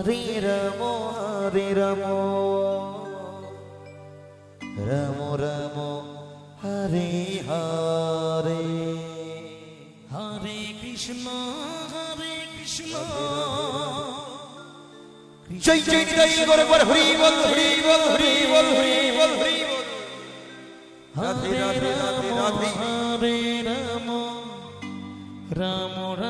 হরে রাম হরে রাম রাম রাম হরে হরে। হরে কৃষ্ণ হরে কৃষ্ণ। জয় জয় জয় করে করে হরি বল হরি বল হরি বল হরি বল হরি বল। রাধে রাধে রাধে রাধে। হরে রাম। রাম রাম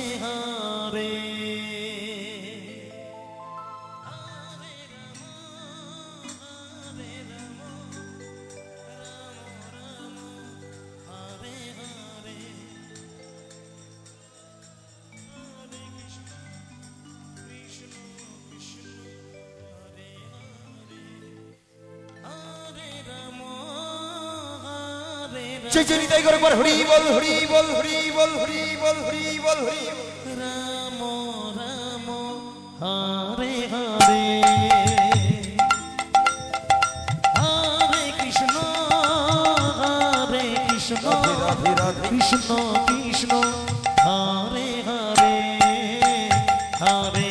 জয় জয় করে করে হরি বল হরি বল হরি বল হরি বল হরি বল হরি রাম রাম হরে হরে। হরে কৃষ্ণ হরে কৃষ্ণ। রাধে রাধে। কৃষ্ণ কৃষ্ণ হরে হরে। হরে